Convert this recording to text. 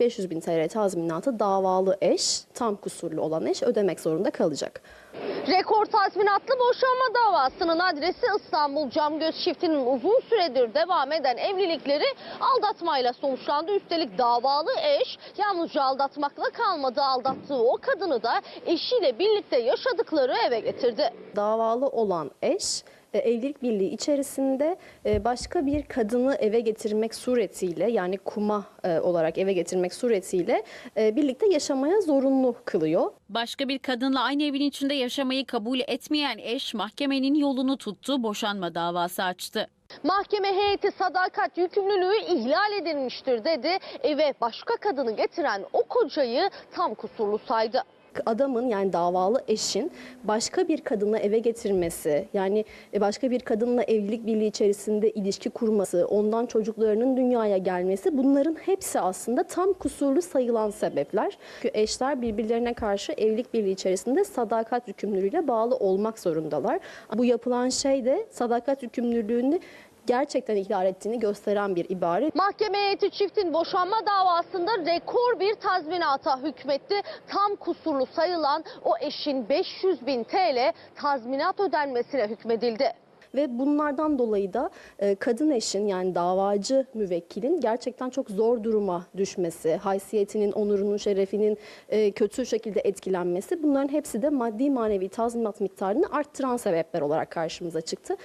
500 bin TL tazminatı davalı eş, tam kusurlu olan eş ödemek zorunda kalacak. Rekor tazminatlı boşanma davasının adresi İstanbul Camgöz çiftinin uzun süredir devam eden evlilikleri aldatmayla sonuçlandı. Üstelik davalı eş yalnızca aldatmakla kalmadı. Aldattığı o kadını da eşiyle birlikte yaşadıkları eve getirdi. Davalı olan eş e, evlilik birliği içerisinde e, başka bir kadını eve getirmek suretiyle yani kuma e, olarak eve getirmek suretiyle e, birlikte yaşamaya zorunlu kılıyor. Başka bir kadınla aynı evin içinde yaşamayı kabul etmeyen eş mahkemenin yolunu tuttu, boşanma davası açtı. Mahkeme heyeti sadakat yükümlülüğü ihlal edilmiştir dedi. Eve başka kadını getiren o kocayı tam kusurlu saydı. Adamın yani davalı eşin başka bir kadını eve getirmesi yani e, başka bir kadınla evlilik birliği içerisinde ilişki kurması, ondan çocuklarının dünyaya gelmesi bunların hepsi aslında tam kusurlu sayılan sebepler. Çünkü eşler birbirlerine karşı evlilik birliği içerisinde sadakat yükümlülüğüyle bağlı olmak zorundalar. Bu yapılan şey de sadakat yükümlülüğünü gerçekten ihlal ettiğini gösteren bir ibare. Mahkeme heyeti çiftin boşanma davasında rekor bir tazminata hükmetti. Tam kusurlu sayılan o eşin 500 bin TL tazminat ödenmesine hükmedildi. Ve bunlardan dolayı da e, kadın eşin yani davacı müvekkilin gerçekten çok zor duruma düşmesi, haysiyetinin, onurunun, şerefinin e, kötü şekilde etkilenmesi bunların hepsi de maddi manevi tazminat miktarını arttıran sebepler olarak karşımıza çıktı.